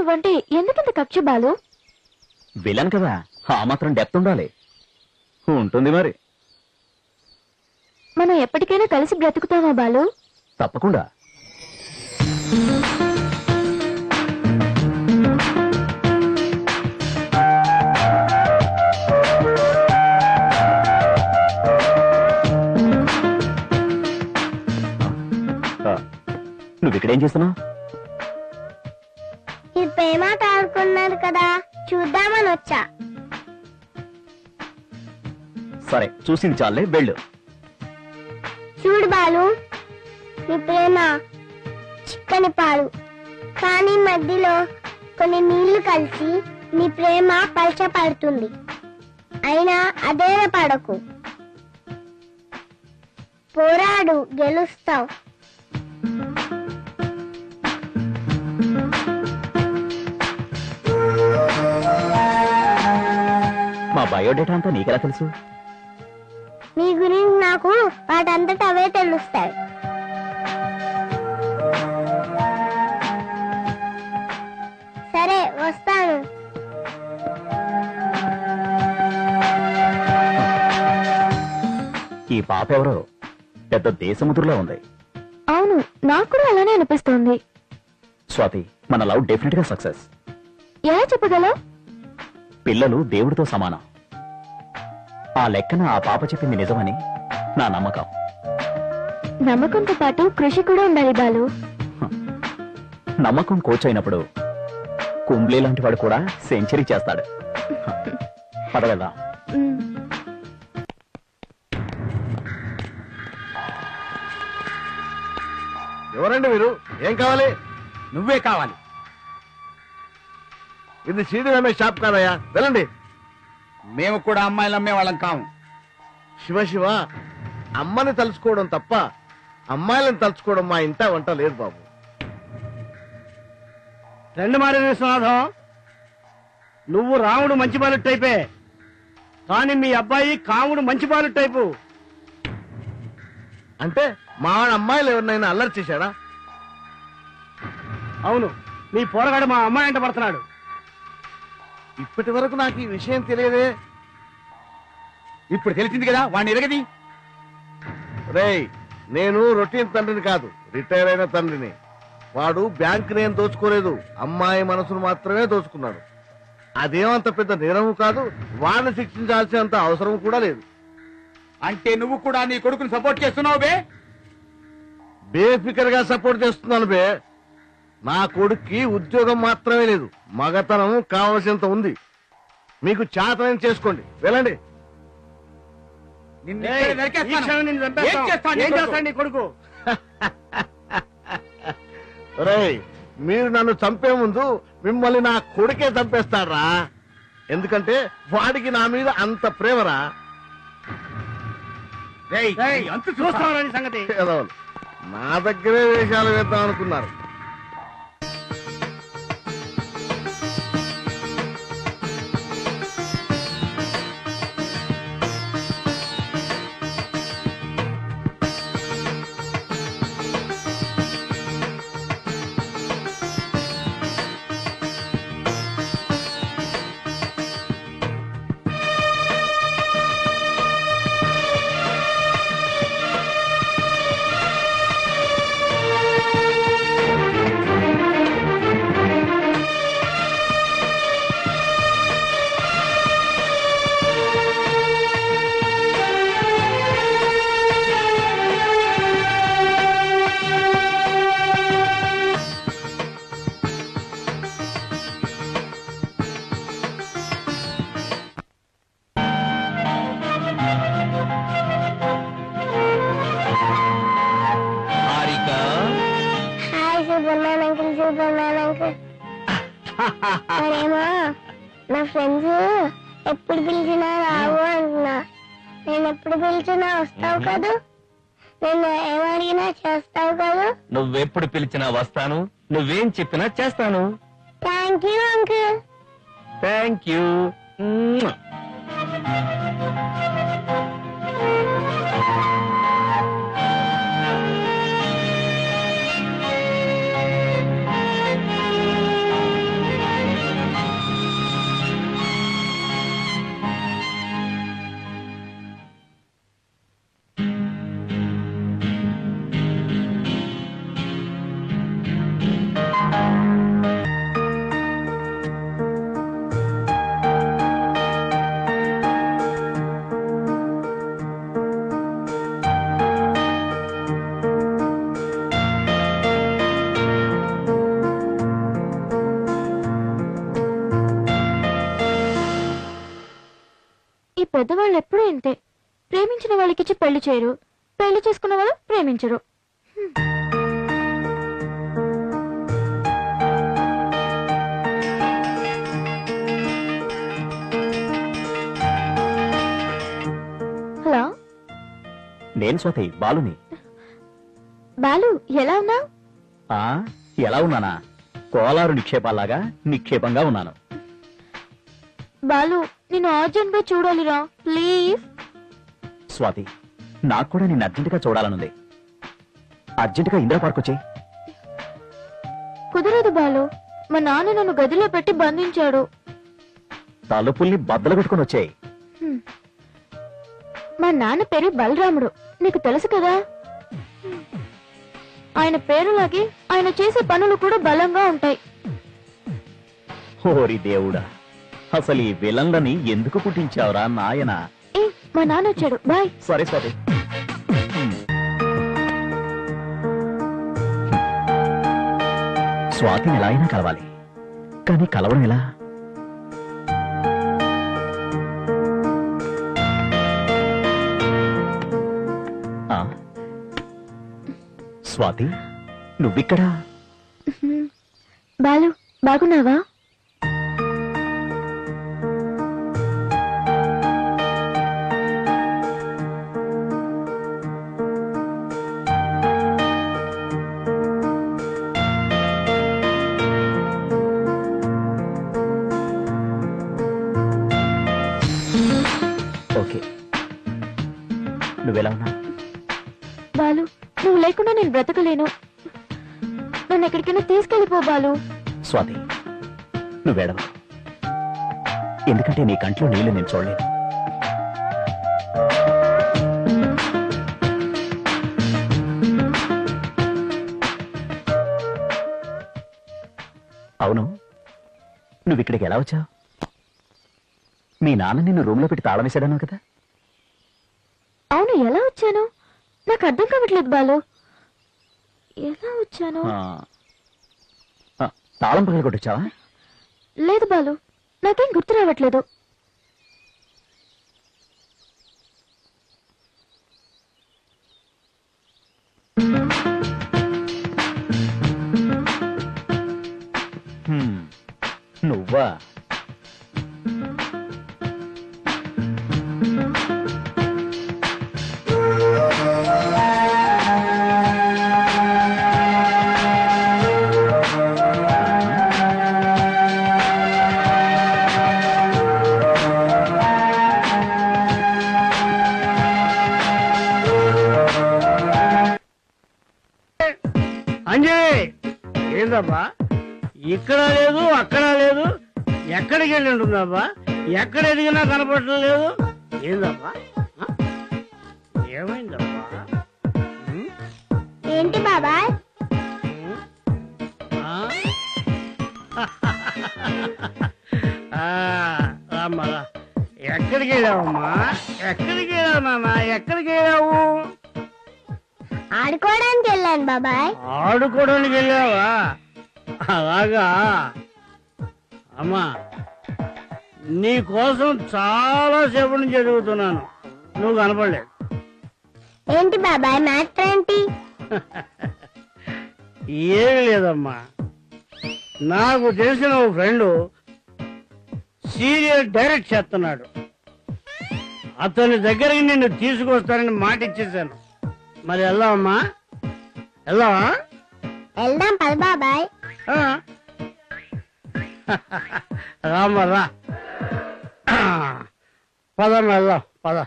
నువ్వంటే ఎందుకంత కక్ష బాలు? విలన్ కదా ఆ మాత్రం డెప్త్ ఉండాలి. ఉంటుంది మరి. మనం ఎప్పటికైనా కలిసి బ్రతుకుతామా బాలు? తప్పకుండా. నువ్వు ఇక్కడేం చేస్తున్నావు? ఈ ప్రేమ ఆడుకున్నారు కదా చూద్దామని వచ్చా. సరే చూసింది చాలే వెళ్ళు. చూడు బాలు నీ ప్రేమ చిక్కని పాలు. కానీ మధ్యలో కొన్ని నీళ్ళు కలిసి నీ ప్రేమ పలచపడుతుంది అయినా అదే పడకు. పోరాడు గెలుస్తావు. బయోడేటా అంతా నీకెలా తెలుసు? నీ గురించి నాకు వాటంతట అవే తెలుస్తాయి. సరే వస్తాను. ఈ పాప ఎవరో? పెద్ద దేశముద్రులా ఉంది. అవును నాకు కూడా అలానే అనిపిస్తోంది. స్వాతి మన లవ్ డెఫినెట్గా సక్సెస్. ఎలా చెప్పగలవు? పిల్లలు దేవుడితో సమానం. ఆ లెక్కన ఆ పాప చెప్పింది నిజమని నా నమ్మకం. నమ్మకంతో పాటు కృషి కూడా ఉండాలి బాలు. నమ్మకం కోచ్ అయినప్పుడు కుంబ్లే లాంటి వాడు కూడా సెంచరీ చేస్తాడు. పదవేదా ఉమ్. ఎవరండి మీరు? ఏం కావాలి? నువ్వే కావాలి. ఇది సీడీ రమేష్ షాప్ కాదయ్యా. వెళ్ళండి. మేము కూడా అమ్మాయిలు అమ్మే వాళ్ళం కాము శివ శివ అమ్మని తలుచుకోవడం తప్ప అమ్మాయిలను తలుచుకోవడం మా ఇంట వంట లేదు బాబు. రెండు మారి విశ్వనాథం. నువ్వు రాముడు మంచి బాలు టైపే. కానీ మీ అబ్బాయి కాముడు మంచి బాలు టైపు. అంటే మా వాడు అమ్మాయిలు ఎవరినైనా అల్లరి చేశాడా? అవును మీ పోరగాడు మా అమ్మాయి అంట పడుతున్నాడు. ఇప్పటి వరకు నాకు ఈ విషయం తెలియదే. ఇప్పుడు తెలిసింది కదా వాడిని ఎరగది. రేయ్ నేను రొటీన్ తండ్రిని కాదు రిటైర్ అయిన తండ్రిని. వాడు బ్యాంక్ నేను దోచుకోలేదు అమ్మాయి మనసును మాత్రమే దోచుకున్నాడు. అదేమంత పెద్ద నేరము కాదు వాడిని శిక్షించాల్సినంత అవసరం కూడా లేదు. అంటే నువ్వు కూడా నీ కొడుకుని సపోర్ట్ చేస్తున్నావు బే? బేఫికర్గా సపోర్ట్ చేస్తున్నాను బే. నా కొడుక్కి ఉద్యోగం మాత్రమే లేదు మగతనం కావలసినంత ఉంది మీకు చాతనం చేసుకోండి వెళ్ళండి ఏయ్, ఈ. క్షణం నిన్ను చంపేస్తాం. ఏం కొడుకు? చేస్తాడు నీ కొడుకు రేయ్ మీరు నన్ను చంపే ముందు మిమ్మల్ని నా కొడుకే చంపేస్తాడ్రా ఎందుకంటే వాడికి నా మీద అంత ప్రేమరా రేయ్, ఏయ్, నీ అంతు చూస్తా. చూస్తున్నావు నీ సంగతి ఏదోలు. నా దగ్గరే వేషాలు వేద్దాం అనుకున్నారు మరేమో నా ఫ్రెండ్స్ ఎప్పుడు పిలిచినా రావు అంటున్నా. నేను ఎప్పుడు పిలిచినా వస్తావు కదూ? నేను ఏమడిగినా చేస్తావు కదూ? నువ్వెప్పుడు పిలిచినా వస్తాను నువ్వేం చెప్పినా చేస్తాను. Thank you uncle thank you ప్రేమించిన వాళ్ళకిచ్చి పెళ్ళి చేయరు. పెళ్ళి చేసుకున్న వాళ్ళు ప్రేమించరు. హలో? నేను స్వాతి బాలుని. బాలు ఎలా ఉన్నావు? ఆ ఎలా ఉన్నానా? కోలారు నిక్షేపాలాగా నిక్షేపంగా ఉన్నాను. బాలు నేను అర్జెంట్గా చూడాలిరా. ప్లీజ్ స్వాతి నాకు కూడా నిన్ను అర్జెంటుగా చూడాలనుంది. అర్జెంటుగా ఇందిరా పార్క్ వచ్చే కుదరదు బాలు. మా నాన్న నన్ను గదిలో పెట్టి బంధించాడు. తలుపుల్ని బద్దలు కొట్టుకుని వచ్చాయి. హ్మ్. మా నాన్న పేరు బలరాముడు. నీకు తెలుసు కదా? ఆయన పేరులాగే ఆయన చేసే పనులు కూడా బలంగా ఉంటాయి. ఓరి దేవుడా అసలు ఈ విలన్లని ఎందుకు పుట్టించావురా నాయనా? మా నాన్న వచ్చాడు బాయ్ సరే స్వాతి హ్మ్. స్వాతిని ఎలా అయినా కలవాలి కానీ కలవడం ఎలా ఆ? స్వాతి నువ్విక్కడా. బాలు బాగున్నావా ఓకే. నువ్వెలా ఉన్నావు? బాలు నువ్వు లేకుండా నేను బ్రతకలేను. నన్ను ఎక్కడికైనా తీసుకెళ్ళిపో బాలు. స్వాతి నువ్వేడవ ఎందుకంటే నీ కంట్లో నీళ్ళు నేను చూడలేను అవును. నువ్వు ఇక్కడికి ఎలా వచ్చావు? మీ నాన్న నిన్ను రూమ్లో పెట్టి తాళం వేసాడన్నావు కదా? అవును ఎలా వచ్చాను? నాకు అర్థం కావట్లేదు బాలు. ఎలా వచ్చాను? తాళం పగల కొట్టొచ్చావా లేదు బాలు నాకేం గుర్తు రావట్లేదు. నువ్వా? ఏందబ్బా ఇక్కడ లేదు అక్కడ లేదు ఎక్కడికి వెళ్ళి ఉంటుందబ్బా ఎక్కడ ఎదిగినా కనపడటం లేదు. ఏందబ్బా? ఏమైందబ్బా? ఏంటి బాబాయ్ రామ్మా. ఎక్కడికి వెళ్ళావమ్మా? ఎక్కడికి వెళ్ళావు నాన్న? ఎక్కడికి వెళ్ళావు? ఆడుకోవడానికి వెళ్ళాను బాబాయ్. ఆడుకోవడానికి వెళ్ళావా? అలాగా? అమ్మా నీ కోసం చాలా సేపు నుంచి ఎదుగుతున్నాను. నువ్వు కనపడలేదు. ఏంటి బాబాయ్ మ్యాటర్ ఏంటి? ఏమీ లేదమ్మా. నాకు తెలిసిన ఒక ఫ్రెండ్ సీరియల్ డైరెక్ట్ చేస్తున్నాడు. అతని దగ్గరికి నిన్ను తీసుకొస్తానని మాట ఇచ్చేసాను మరి వెళ్దామమ్మా. వెళ్దామా? వెళ్దాం పద బాబాయ్. రామ్మ రా. పద వెళ్దాం పద.